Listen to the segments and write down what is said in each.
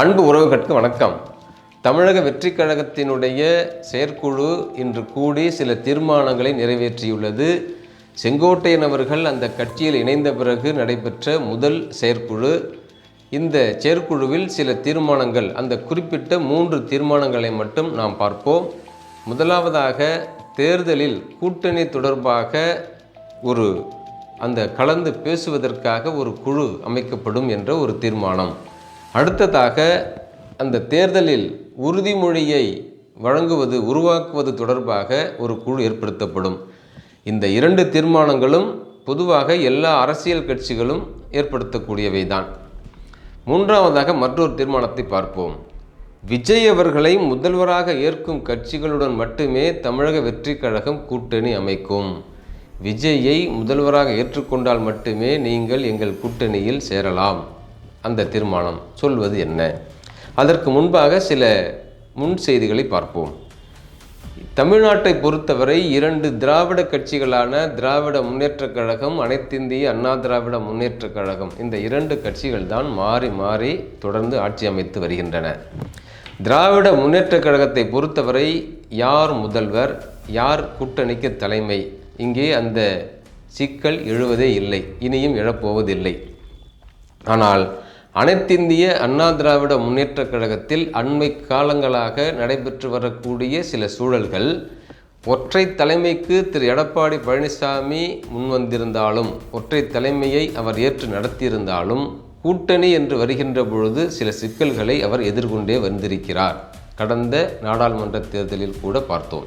அன்பு உறவுகளுக்கு வணக்கம். தமிழக வெற்றிக் கழகத்தினுடைய செயற்குழு இன்று கூடி சில தீர்மானங்களை நிறைவேற்றியுள்ளது. செங்கோட்டையன் அவர்கள் அந்த கட்சியில் இணைந்த பிறகு நடைபெற்ற முதல் செயற்குழு. இந்த செயற்குழுவில் சில தீர்மானங்கள் அந்த குறிப்பிட்ட மூன்று தீர்மானங்களை மட்டும் நாம் பார்ப்போம். முதலாவதாக தேர்தலில் கூட்டணி தொடர்பாக ஒரு அந்த கலந்து பேசுவதற்காக ஒரு குழு அமைக்கப்படும் என்ற ஒரு தீர்மானம். அடுத்ததாக அந்த தேர்தலில் உறுதிமொழியை வழங்குவது உருவாக்குவது தொடர்பாக ஒரு குழு ஏற்படுத்தப்படும். இந்த இரண்டு தீர்மானங்களும் பொதுவாக எல்லா அரசியல் கட்சிகளும் ஏற்படுத்தக்கூடியவை தான் மூன்றாவதாக மற்றொரு தீர்மானத்தை பார்ப்போம். விஜய் அவர்களை முதல்வராக ஏற்கும் கட்சிகளுடன் மட்டுமே தமிழக வெற்றிக் கழகம் கூட்டணி அமைக்கும். விஜயை முதல்வராக ஏற்றுக்கொண்டால் மட்டுமே நீங்கள் எங்கள் கூட்டணியில் சேரலாம். அந்த தீர்மானம் சொல்வது என்ன? அதற்கு முன்பாக சில முன் செய்திகளை பார்ப்போம். தமிழ்நாட்டை பொறுத்தவரை இரண்டு திராவிட கட்சிகளான திராவிட முன்னேற்றக் கழகம் அனைத்திந்திய அண்ணா திராவிட முன்னேற்றக் கழகம் இந்த இரண்டு கட்சிகள் தான் மாறி மாறி தொடர்ந்து ஆட்சி அமைத்து வருகின்றன. திராவிட முன்னேற்றக் கழகத்தை பொறுத்தவரை யார் முதல்வர் யார் கூட்டணிக்கு தலைமை? இங்கே அந்த சிக்கல் எழுவதே இல்லை இனியும் எழப்போவதில்லை. ஆனால் அனைத்திந்திய அண்ணா திராவிட முன்னேற்றக் கழகத்தில் அண்மை காலங்களாக நடைபெற்று வரக்கூடிய சில சூழல்கள் ஒற்றை தலைமைக்கு திரு. எடப்பாடி பழனிசாமி முன்வந்திருந்தாலும் ஒற்றை தலைமையை அவர் ஏற்று நடத்தியிருந்தாலும் கூட்டணி என்று வருகின்ற பொழுது சில சிக்கல்களை அவர் எதிர்கொண்டே வந்திருக்கிறார். கடந்த நாடாளுமன்ற தேர்தலில் கூட பார்த்தோம்.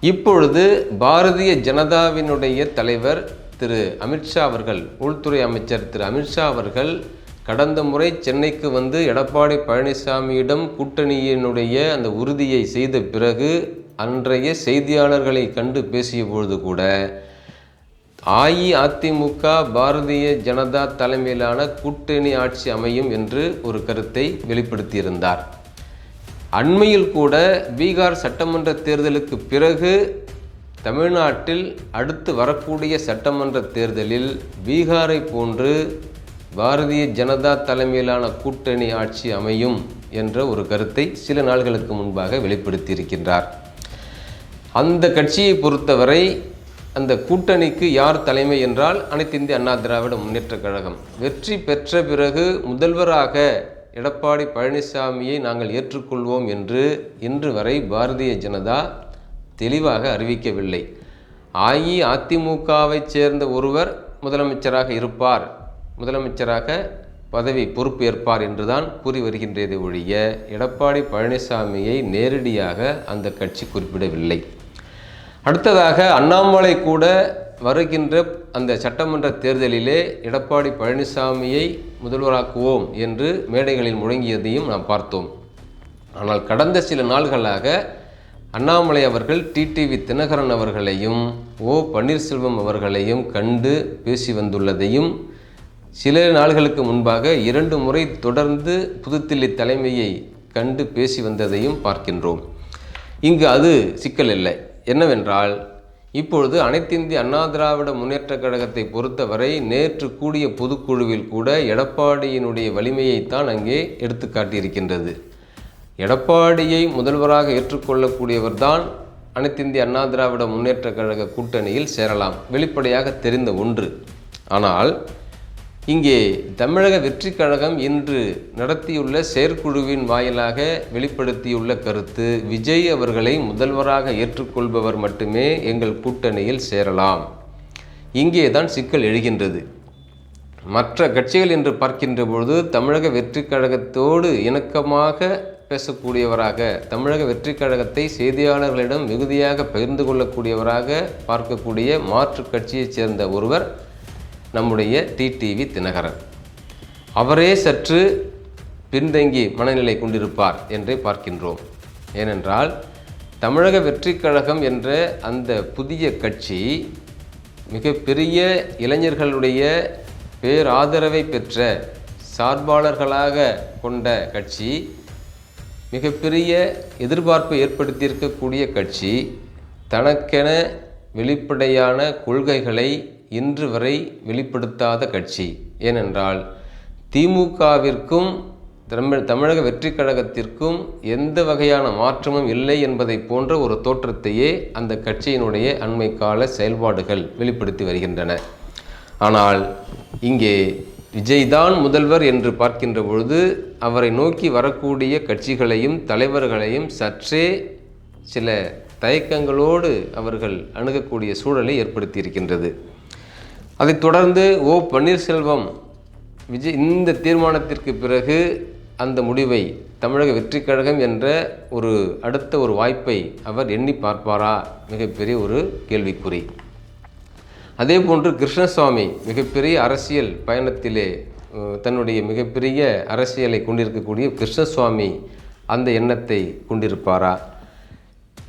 இப்பொழுது பாரதிய ஜனதாவினுடைய தலைவர் திரு. அமித்ஷா அவர்கள் உள்துறை அமைச்சர் திரு. அமித்ஷா அவர்கள் கடந்த முறை சென்னைக்கு வந்து எடப்பாடி பழனிசாமியிடம் கூட்டணியினுடைய அந்த உறுதியை செய்த பிறகு அன்றைய செய்தியாளர்களை கண்டு பேசிய பொழுது கூட அஇஅதிமுக பாரதிய ஜனதா தலைமையிலான கூட்டணி ஆட்சி அமையும் என்று ஒரு கருத்தை வெளிப்படுத்தியிருந்தார். அண்மையில் கூட பீகார் சட்டமன்ற தேர்தலுக்கு பிறகு தமிழ்நாட்டில் அடுத்து வரக்கூடிய சட்டமன்ற தேர்தலில் பீகாரை போன்று பாரதிய ஜனதா தலைமையிலான கூட்டணி ஆட்சி அமையும் என்ற ஒரு கருத்தை சில நாள்களுக்கு முன்பாக வெளிப்படுத்தியிருக்கின்றார். அந்த கட்சியை பொறுத்தவரை அந்த கூட்டணிக்கு யார் தலைமை என்றால் அனைத்து இந்திய அண்ணா திராவிட முன்னேற்றக் கழகம். வெற்றி பெற்ற பிறகு முதல்வராக எடப்பாடி பழனிசாமியை நாங்கள் ஏற்றுக்கொள்வோம் என்று இன்று வரை பாரதிய ஜனதா தெளிவாக அறிவிக்கவில்லை. அஇஅதிமுகவைச் சேர்ந்த ஒருவர் முதலமைச்சராக இருப்பார். முதலமைச்சராக பதவி பொறுப்பு ஏற்பார் என்றுதான் கூறி வருகின்றதை ஒழிய எடப்பாடி பழனிசாமியை நேரடியாக அந்த கட்சி குறிப்பிடவில்லை. அடுத்ததாக அண்ணாமலை கூட வருகின்ற அந்த சட்டமன்ற தேர்தலிலே எடப்பாடி பழனிசாமியை முதல்வராக்குவோம் என்று மேடைகளில் முழங்கியதையும் நாம் பார்த்தோம். ஆனால் கடந்த சில நாள்களாக அண்ணாமலை அவர்கள் டிடிவி தினகரன் அவர்களையும் ஓ பன்னீர்செல்வம் அவர்களையும் கண்டு பேசி வந்துள்ளதையும் சில நாள்களுக்கு முன்பாக இரண்டு முறை தொடர்ந்து புதுத்தில்லி தலைமையை கண்டு பேசி வந்ததையும் பார்க்கின்றோம். இங்கு அது சிக்கல் இல்லை. என்னவென்றால் இப்பொழுது அனைத்திந்திய அண்ணா திராவிட முன்னேற்றக் கழகத்தை பொறுத்தவரை நேற்று கூடிய பொதுக்குழுவில் கூட எடப்பாடியினுடைய வலிமையைத்தான் அங்கே எடுத்து காட்டியிருக்கின்றது. எடப்பாடியை முதல்வராக ஏற்றுக்கொள்ளக்கூடியவர்தான் அனைத்திந்திய அண்ணா திராவிட முன்னேற்றக் கழக கூட்டணியில் சேரலாம் வெளிப்படையாக தெரிந்த ஒன்று. ஆனால் இங்கே தமிழக வெற்றி கழகம் இன்று நடத்தியுள்ள செயற்குழுவின் வாயிலாக வெளிப்படுத்தியுள்ள கருத்து விஜய் அவர்களை முதல்வராக ஏற்றுக்கொள்பவர் மட்டுமே எங்கள் கூட்டணியில் சேரலாம். இங்கே தான் சிக்கல் எழுகின்றது. மற்ற கட்சிகள் என்று பார்க்கின்ற பொழுது தமிழக வெற்றி கழகத்தோடு இணக்கமாக பேசக்கூடியவராக தமிழக வெற்றி கழகத்தை செய்தியாளர்களிடம் மிகுதியாக பகிர்ந்து கொள்ளக்கூடியவராக பார்க்கக்கூடிய மாற்று கட்சியைச் சேர்ந்த ஒருவர் நம்முடைய டிடிவி தினகரன். அவரே சற்று பின்தங்கி மனநிலை கொண்டிருப்பார் என்றே பார்க்கின்றோம். ஏனென்றால் தமிழக வெற்றிக் கழகம் என்ற அந்த புதிய கட்சி மிகப்பெரிய இளைஞர்களுடைய பேராதரவை பெற்ற சார்பாளர்களாக கொண்ட கட்சி மிகப்பெரிய எதிர்பார்ப்பை ஏற்படுத்தியிருக்கக்கூடிய கட்சி தனக்கென வெளிப்படையான கொள்கைகளை இன்று வரை வெளிப்படுத்தாத கட்சி. ஏனென்றால் திமுகவிற்கும் தமிழ் தமிழக வெற்றி கழகத்திற்கும் எந்த வகையான மாற்றமும் இல்லை என்பதை போன்ற ஒரு தோற்றத்தையே அந்த கட்சியினுடைய அண்மை கால செயல்பாடுகள் வெளிப்படுத்தி வருகின்றன. ஆனால் இங்கே விஜய்தான் முதல்வர் என்று பார்க்கின்ற பொழுது அவரை நோக்கி வரக்கூடிய கட்சிகளையும் தலைவர்களையும் சற்றே சில தயக்கங்களோடு அவர்கள் அணுகக்கூடிய சூழலை ஏற்படுத்தியிருக்கின்றது. அதைத் தொடர்ந்து ஓ பன்னீர்செல்வம் விஜய் இந்த தீர்மானத்திற்கு பிறகு அந்த முடிவை தமிழக வெற்றிக் கழகம் என்ற ஒரு அடுத்த ஒரு வாய்ப்பை அவர் எண்ணி பார்ப்பாரா? மிகப்பெரிய ஒரு கேள்விக்குறி. அதே போன்று கிருஷ்ணசுவாமி மிகப்பெரிய அரசியல் பயணத்திலே தன்னுடைய மிகப்பெரிய அரசியலை கொண்டிருக்கக்கூடிய கிருஷ்ணசுவாமி அந்த எண்ணத்தை கொண்டிருப்பாரா?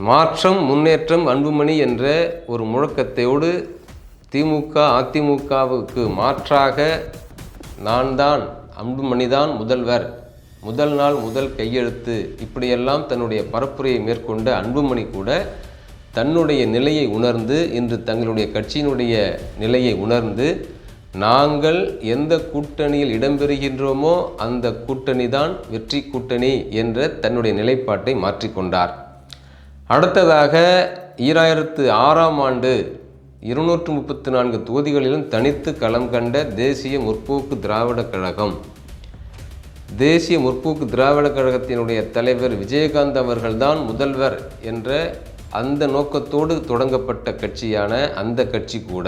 மாற்றம் முன்னேற்றம் அன்புமணி என்ற ஒரு முழக்கத்தையோடு திமுக அதிமுகவுக்கு மாற்றாக நான் தான் அன்புமணிதான் முதல்வர். முதல் நாள் முதல் கையெழுத்து. இப்படியெல்லாம் தன்னுடைய பரப்புரையை மேற்கொண்ட அன்புமணி கூட தன்னுடைய நிலையை உணர்ந்து இன்று தங்களுடைய கட்சியினுடைய நிலையை உணர்ந்து நாங்கள் எந்த கூட்டணியில் இடம்பெறுகின்றோமோ அந்த கூட்டணி தான் வெற்றி கூட்டணி என்ற தன்னுடைய நிலைப்பாட்டை மாற்றிக்கொண்டார். அடுத்ததாக ஈராயிரத்து ஆறாம் ஆண்டு இருநூற்று முப்பத்தி நான்கு தொகுதிகளிலும் தனித்து களம் கண்ட தேசிய முற்போக்கு திராவிடக் கழகம். தேசிய முற்போக்கு திராவிடக் கழகத்தினுடைய தலைவர் விஜயகாந்த் அவர்கள்தான் முதல்வர் என்ற அந்த நோக்கத்தோடு தொடங்கப்பட்ட கட்சியான அந்த கட்சி கூட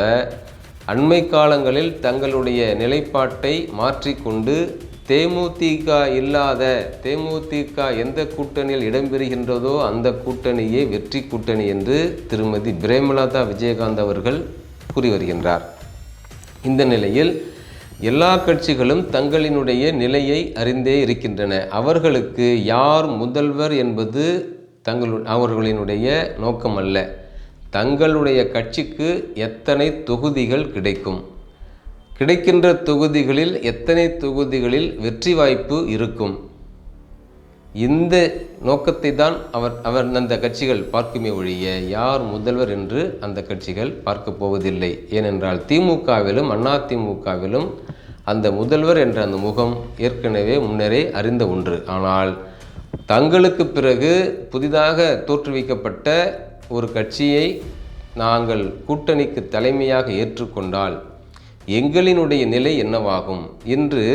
அண்மை காலங்களில் தங்களுடைய நிலைப்பாட்டை மாற்றிக்கொண்டு தேமுதிக இல்லாத தேமுதிக எந்த கூட்டணியில் இடம்பெறுகின்றதோ அந்த கூட்டணியே வெற்றி கூட்டணி என்று திருமதி பிரேமலதா விஜயகாந்த் அவர்கள் கூறி வருகின்றார். இந்த நிலையில் எல்லா கட்சிகளும் தங்களினுடைய நிலையை அறிந்தே இருக்கின்றன. அவர்களுக்கு யார் முதல்வர் என்பது தங்களு அவர்களினுடைய நோக்கம் அல்ல தங்களுடைய கட்சிக்கு எத்தனை தொகுதிகள் கிடைக்கும்? கிடைக்கின்ற தொகுதிகளில் எத்தனை தொகுதிகளில் வெற்றி வாய்ப்பு இருக்கும்? இந்த நோக்கத்தை தான் அவர் அவர் அந்த கட்சிகள் பார்க்குமே ஒழிய யார் முதல்வர் என்று அந்த கட்சிகள் பார்க்க போவதில்லை. ஏனென்றால் திமுகவிலும் அதிமுகவிலும் அந்த முதல்வர் என்ற அந்த முகம் ஏற்கனவே முன்னரே அறிந்த ஒன்று. ஆனால் தங்களுக்கு பிறகு புதிதாக தோற்றுவிக்கப்பட்ட ஒரு கட்சியை நாங்கள் கூட்டணிக்கு தலைமையாக ஏற்றுக்கொண்டால் எங்களினுடைய நிலை என்னவாகும்? இன்று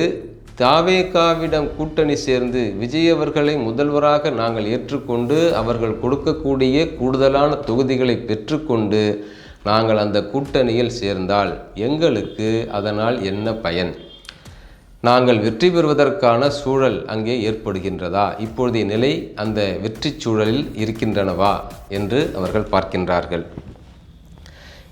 தாவேகாவிடம் கூட்டணி சேர்ந்து விஜய் அவர்களை முதல்வராக நாங்கள் ஏற்றுக்கொண்டு அவர்கள் கொடுக்கக்கூடிய கூடுதலான தொகுதிகளை பெற்றுக்கொண்டு நாங்கள் அந்த கூட்டணியில் சேர்ந்தால் எங்களுக்கு அதனால் என்ன பயன்? நாங்கள் வெற்றி பெறுவதற்கான சூழல் அங்கே ஏற்படுகின்றதா? இப்பொழுதைய நிலை அந்த வெற்றி சூழலில் இருக்கின்றனவா? என்று அவர்கள் பார்க்கின்றார்கள்.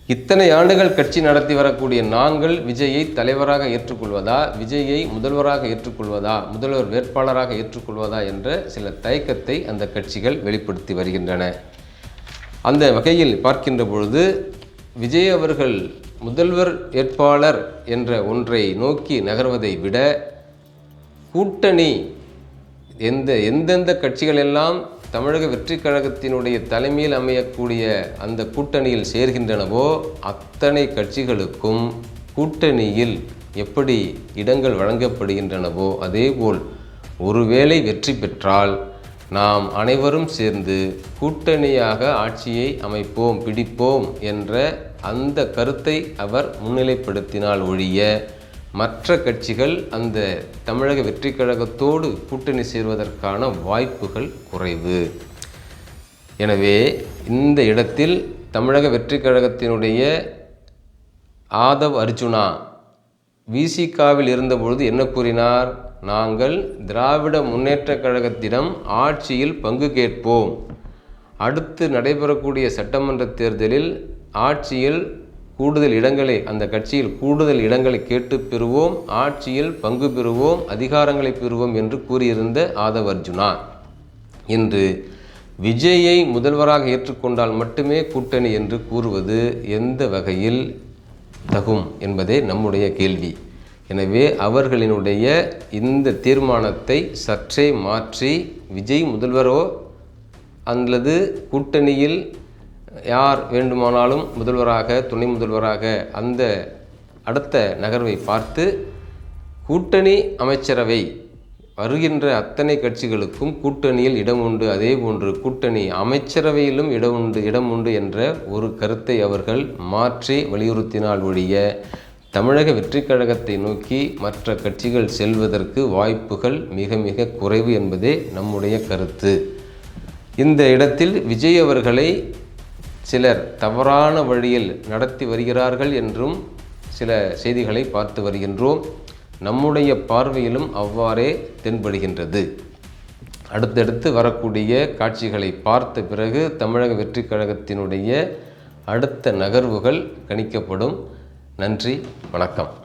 இத்தனை ஆண்டுகள் கட்சி நடத்தி வரக்கூடிய நாங்கள் விஜயை தலைவராக ஏற்றுக்கொள்வதா? விஜயை முதல்வராக ஏற்றுக்கொள்வதா? முதல்வர் வேட்பாளராக ஏற்றுக்கொள்வதா என்ற சில தயக்கத்தை அந்த கட்சிகள் வெளிப்படுத்தி வருகின்றன. அந்த வகையில் பார்க்கின்ற பொழுது விஜய் அவர்கள் முதல்வர் வேட்பாளர் என்ற ஒன்றை நோக்கி நகர்வதை விட கூட்டணி எந்த எந்தெந்த கட்சிகள் எல்லாம் தமிழக வெற்றி கழகத்தினுடைய தலைமையில் அமையக்கூடிய அந்த கூட்டணியில் சேர்கின்றனவோ அத்தனை கட்சிகளுக்கும் கூட்டணியில் எப்படி இடங்கள் வழங்கப்படுகின்றனவோ அதேபோல் ஒருவேளை வெற்றி பெற்றால் நாம் அனைவரும் சேர்ந்து கூட்டணியாக ஆட்சியை அமைப்போம் பிடிப்போம் என்ற அந்த கருத்தை அவர் முன்னிலைப்படுத்தினால் ஒழிய மற்ற கட்சிகள் அந்த தமிழக வெற்றி கழகத்தோடு கூட்டணி சேர்வதற்கான வாய்ப்புகள் குறைவு. எனவே இந்த இடத்தில் தமிழக வெற்றி கழகத்தினுடைய ஆதவ் அர்ஜுனா விசிகாவில் இருந்தபொழுது என்ன கூறினார்? நாங்கள் திராவிட முன்னேற்றக் கழகத்திடம் ஆட்சியில் பங்கு கேட்போம். அடுத்து நடைபெறக்கூடிய சட்டமன்ற தேர்தலில் ஆட்சியில் கூடுதல் இடங்களை அந்த கட்சியில் கூடுதல் இடங்களை கேட்டு பெறுவோம் ஆட்சியில் பங்கு பெறுவோம் அதிகாரங்களை பெறுவோம் என்று கூறியிருந்த ஆதவ் அர்ஜுனா. இன்று விஜயை முதல்வராக ஏற்றுக்கொண்டால் மட்டுமே கூட்டணி என்று கூறுவது எந்த வகையில் தகும் என்பதே நம்முடைய கேள்வி. எனவே அவர்களினுடைய இந்த தீர்மானத்தை சற்றே மாற்றி விஜய் முதல்வரோ அல்லது கூட்டணியில் யார் வேண்டுமானாலும் முதல்வராக துணை முதல்வராக அந்த அடுத்த நகர்வை பார்த்து கூட்டணி அமைச்சரவை வருகின்ற அத்தனை கட்சிகளுக்கும் கூட்டணியில் இடம் உண்டு. அதே போன்று கூட்டணி அமைச்சரவையிலும் இடம் உண்டு இடம் உண்டு என்ற ஒரு கருத்தை அவர்கள் மாற்றி வலியுறுத்தினால் ஒழிய தமிழக வெற்றிக் கழகத்தை நோக்கி மற்ற கட்சிகள் செல்வதற்கு வாய்ப்புகள் மிக மிக குறைவு என்பதே நம்முடைய கருத்து. இந்த இடத்தில் விஜய் அவர்களை சிலர் தவறான வழியில் நடத்தி வருகிறார்கள் என்றும் சில செய்திகளை பார்த்து வருகின்றோம். நம்முடைய பார்வையிலும் அவ்வாறே தென்படுகின்றது. அடுத்தடுத்து வரக்கூடிய காட்சிகளை பார்த்த பிறகு தமிழக வெற்றிக் கழகத்தினுடைய அடுத்த நகர்வுகள் கணிக்கப்படும். நன்றி வணக்கம்.